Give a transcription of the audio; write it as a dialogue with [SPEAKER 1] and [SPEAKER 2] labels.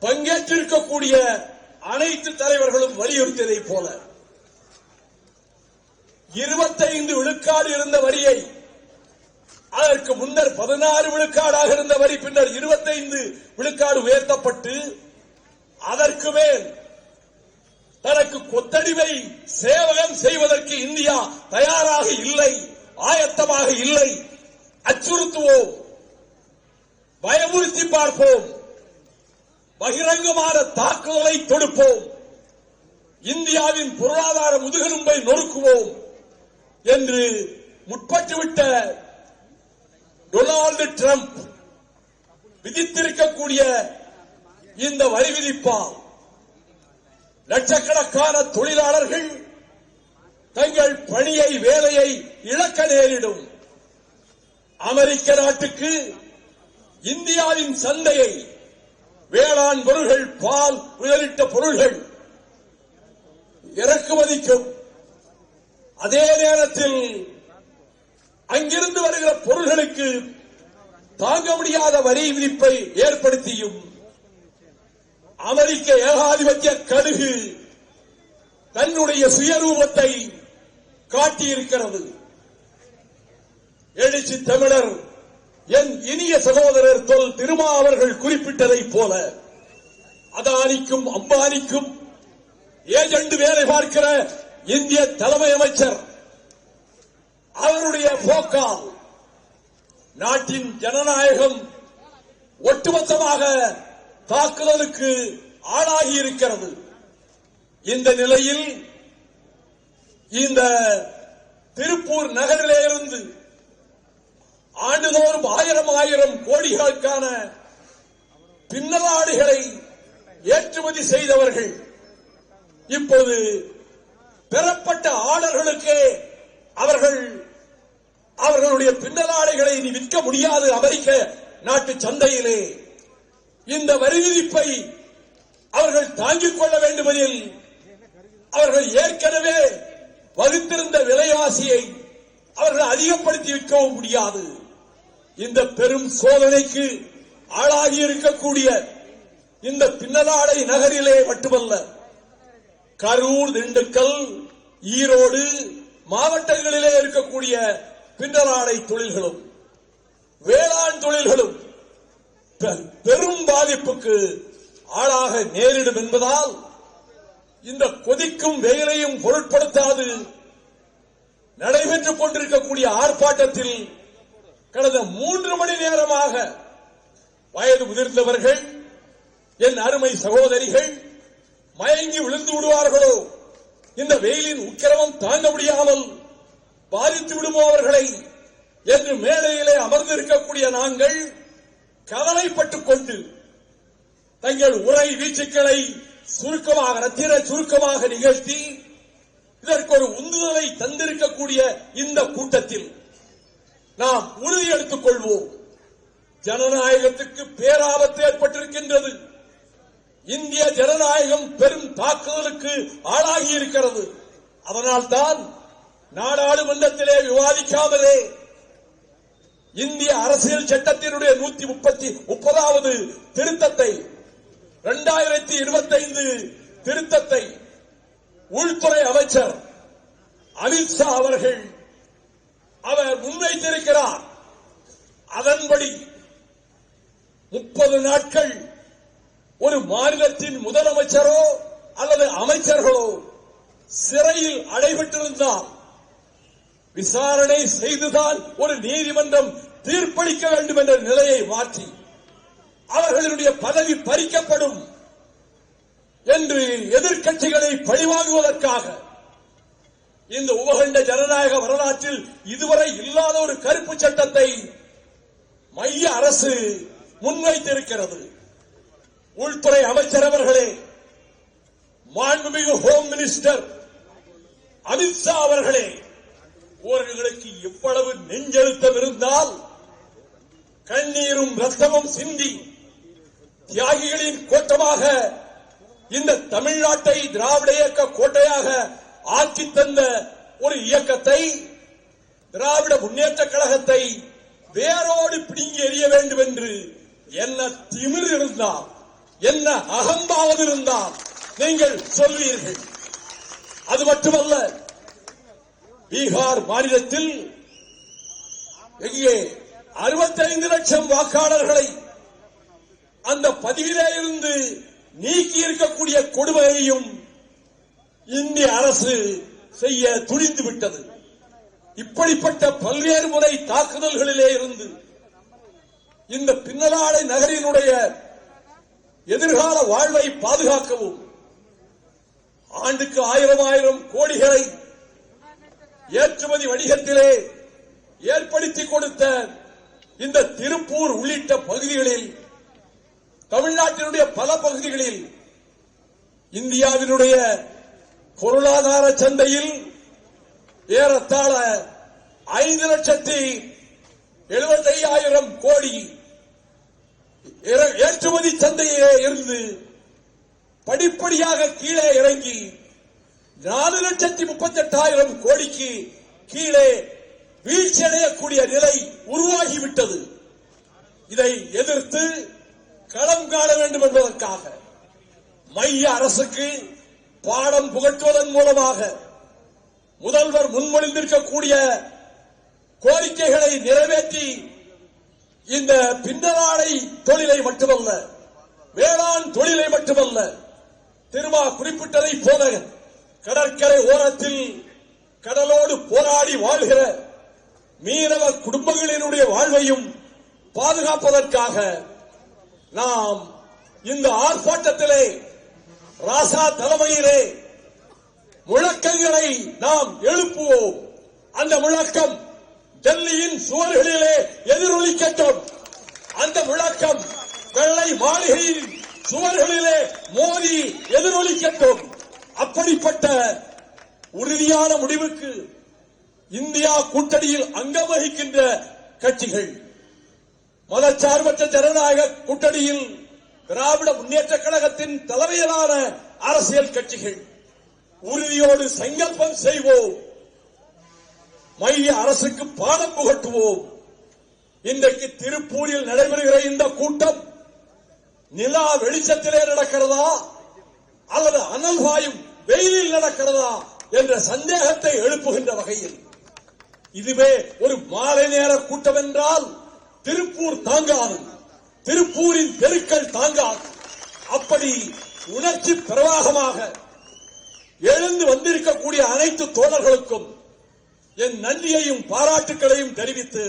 [SPEAKER 1] பங்கேற்றிருக்கக்கூடிய அனைத்து தலைவர்களும் வலியுறுத்தியதைப் போல இருபத்தைந்து விழுக்காடு இருந்த வரியை அதற்கு முன்னர் பதினாறு விழுக்காடாக இருந்த வரி பின்னர் இருபத்தைந்து விழுக்காடு உயர்த்தப்பட்டு அதற்கு மேல் தனக்கு கொத்தடிவை சேவகம் செய்வதற்கு இந்தியா தயாராக இல்லை ஆயத்தமாக இல்லை. அச்சுறுத்துவோம். பயமுறுத்தி பார்ப்போம். பகிரங்கமான தாக்குதலை தொடுப்போம். இந்தியாவின் பொருளாதார முதுகெலும்பை நொறுக்குவோம் என்று முற்பட்டுவிட்ட டொனால்டு டிரம்ப் விதித்திருக்கக்கூடிய இந்த வரி விதிப்பால் லட்சக்கணக்கான தொழிலாளர்கள் தங்கள் பணியை வேலையை இழக்க நேரிடும். அமெரிக்க நாட்டுக்கு இந்தியாவின் சந்தையை வேளாண் பொருள்கள் பால் உள்ளிட்ட பொருள்கள் இறக்குமதிக்கும். அதே நேரத்தில் அங்கிருந்து வருகிற பொருள்களுக்கு தாங்க முடியாத வரி விதிப்பை ஏற்படுத்தியும் அமெரிக்க ஏகாதிபத்திய கழுகு தன்னுடைய சுயரூபத்தை காட்டியிருக்கிறது. எழுச்சி தமிழர் என் இனிய சகோதரர் தொல் திருமா அவர்கள் குறிப்பிட்டதைப் போல அதானிக்கும் அம்பானிக்கும் ஏஜெண்ட் வேலை பார்க்கிற இந்திய தலைமை அமைச்சர் அவருடைய போக்கால் நாட்டின் ஜனநாயகம் ஒட்டுமொத்தமாக தாக்குதலுக்கு ஆளாகி இருக்கிறது இந்த நிலையில் இந்த திருப்பூர் நகரிலே இருந்து ஆண்டுதோறும் ஆயிரம் ஆயிரம் கோடிகளுக்கான பின்னலாடைகளை ஏற்றுமதி செய்தவர்கள். இப்போது பெறப்பட்ட ஆர்டர்களுக்கே அவர்கள் அவர்களுடைய பின்னலாடைகளை இனி விற்க முடியாது அமெரிக்க நாட்டு சந்தையிலே. இந்த வரி விதிப்பை அவர்கள் தாங்கிக் கொள்ள வேண்டுமெனில் அவர்கள் ஏற்கனவே வகுத்திருந்த விலைவாசியை அவர்கள் அதிகப்படுத்தி விற்கவும் முடியாது. இந்த பெரும் சோதனைக்கு ஆளாகி இருக்கக்கூடிய இந்த பின்னலாடை நகரிலே மட்டுமல்ல கரூர் திண்டுக்கல் ஈரோடு மாவட்டங்களிலே இருக்கக்கூடிய பின்னலாடை தொழில்களும் வேளாண் தொழில்களும் பெ- பெரும் பாதிப்புக்கு ஆளாக நேரிடும் என்பதால் இந்த கொதிக்கும் வெயிலையும் பொருட்படுத்தாது நடைபெற்றுக் கொண்டிருக்கக்கூடிய ஆர்ப்பாட்டத்தில் கடந்த மூன்று மணி நேரமாக வயது முதிர்ந்தவர்கள் என் அருமை சகோதரிகள் மயங்கி விழுந்து விடுவார்களோ? இந்த வெயிலின் உக்கிரமம் தாங்க முடியாமல் பாதித்து விடுமோ அவர்களை? என்று மேடையிலே அமர்ந்திருக்கக்கூடிய நாங்கள் கவலைப்பட்டுக் கொண்டு தங்கள் உரை வீச்சுக்களை சுருக்கமாக ரத்திர சுருக்கமாக நிகழ்த்தி இதற்கு ஒரு உந்துதலை தந்திருக்கக்கூடிய இந்த கூட்டத்தில் நாம் உறுதி எடுத்துக் கொள்வோம் ஜனநாயகத்துக்கு பேராபத்து ஏற்பட்டிருக்கின்றது. இந்திய ஜனநாயகம் பெரும் தாக்குதலுக்கு ஆளாகி இருக்கிறது அதனால்தான் நாடாளுமன்றத்திலே விவாதிக்காமலே இந்திய அரசியல் சட்டத்தினுடைய நூத்தி முப்பத்தி முப்பதாவது திருத்தத்தை இரண்டாயிரத்தி இருபத்தைந்து திருத்தத்தை உள்துறை அமைச்சர் அமித்ஷா அவர்கள் அவர் முன்வைத்திருக்கிறார். அதன்படி முப்பது நாட்கள் ஒரு மாநிலத்தின் முதலமைச்சரோ அல்லது அமைச்சர்களோ சிறையில் அடைபட்டிருந்தால் விசாரணை செய்துதான் ஒரு நீதிமன்றம் தீர்ப்பளிக்க வேண்டும் என்ற நிலையை மாற்றி அவர்களுடைய பதவி பறிக்கப்படும் என்று எதிர்க்கட்சிகளை பழிவாங்குவதற்காக இந்த உபகண்ட ஜனநாயக வரலாற்றில் இதுவரை இல்லாத ஒரு கருப்பு சட்டத்தை மைய அரசு முன்வைத்திருக்கிறது. உள்துறை அமைச்சர் அவர்களே மாண்புமிகு ஹோம் மினிஸ்டர் அமித்ஷா அவர்களே அவர்களுக்கு இவ்வளவு நெஞ்செழுத்தம் இருந்தால் கண்ணீரும் ரத்தமும் சிந்தி தியாகிகளின் கோட்டமாக இந்த தமிழ்நாட்டை திராவிட இயக்க கோட்டையாக ஆக்கி தந்த ஒரு இயக்கத்தை திராவிட முன்னேற்ற கழகத்தை வேரோடு பிடுங்கி எறிய வேண்டும் என்று என்ன திமிர் இருந்தால் என்ன அகம்பாவது இருந்தால் நீங்கள் சொல்வீர்கள். அது மட்டுமல்ல பீகார் மாநிலத்தில் எங்கே அறுபத்தைந்து லட்சம் வாக்காளர்களை அந்த பதிவிலே இருந்து நீக்கி இருக்கக்கூடிய கொடுமையையும் இந்திய அரசு செய்ய துணிந்து விட்டது. இப்படிப்பட்ட பல்வேறு முறை தாக்குதல்களிலே இருந்து இந்த பின்னலாடை நகரினுடைய எதிர்கால வாழ்வை பாதுகாக்கவும் ஆண்டுக்கு ஆயிரம் ஆயிரம் கோடிகளை ஏற்றுமதி வணிகத்திலே ஏற்படுத்தி கொடுத்த இந்த திருப்பூர் உள்ளிட்ட பகுதிகளில் தமிழ்நாட்டினுடைய பல பகுதிகளில் இந்தியாவினுடைய பொருளாதார சந்தையில் ஏறத்தாழ ஐந்து லட்சத்தி எழுபத்தையாயிரம் கோடி ஏற்றுமதி சந்தையிலே இருந்து படிப்படியாக கீழே இறங்கி நாலு லட்சத்தி முப்பத்தி எட்டாயிரம் கோடிக்கு கீழே வீழ்ச்சியடையக்கூடிய நிலை உருவாகிவிட்டது. இதை எதிர்த்து களம் காண வேண்டும் என்பதற்காக மைய அரசுக்கு பாடம் புகழ்த்துவதன் மூலமாக முதல்வர் முன்மொழிந்திருக்கக்கூடிய கோரிக்கைகளை நிறைவேற்றி இந்த பின்னலாடை தொழிலை மட்டுமல்ல வேளாண் தொழிலை மட்டுமல்ல திருமா குறிப்பிட்டதை போல கடற்கரை ஓரத்தில் கடலோடு போராடி வாழ்கிற மீனவ குடும்பங்களினுடைய வாழ்வையும் பாதுகாப்பதற்காக நாம் இந்த ஆர்ப்பாட்டத்திலே ராசா தலைமையிலே முழக்கங்களை நாம் எழுப்புவோம். அந்த முழக்கம் டெல்லியின் சுவர்களிலே எதிரொலிக்கட்டும் அந்த முழக்கம் வெள்ளை மாளிகையின் சுவர்களிலே மோதி எதிரொலிக்கட்டும் அப்படிப்பட்ட உறுதியான முடிவுக்கு இந்தியா கூட்டணியில் அங்கம் வகிக்கின்ற கட்சிகள். மதச்சார்பற்ற ஜனநாயக கூட்டணியில் திராவிட முன்னேற்ற கழகத்தின் தலைமையிலான அரசியல் கட்சிகள் உறுதியோடு சங்கல்பம் செய்வோம். மைய அரசுக்கு பாடம் புகட்டுவோம். இன்றைக்கு திருப்பூரில் நடைபெறுகிற இந்த கூட்டம் நிலா வெளிச்சத்திலே நடக்கிறதா? அல்லது அனல் வாயும் வெயிலில் நடக்கிறதா? என்ற சந்தேகத்தை எழுப்புகின்ற வகையில். இதுவே ஒரு மாலை நேர கூட்டம் என்றால் திருப்பூர் தாங்காது. திருப்பூரின் தெருக்கள் தாங்காது. அப்படி உணர்ச்சி பிரவாகமாக எழுந்து வந்திருக்கக்கூடிய அனைத்து தோழர்களுக்கும் என் நன்றியையும் பாராட்டுக்களையும் தெரிவித்து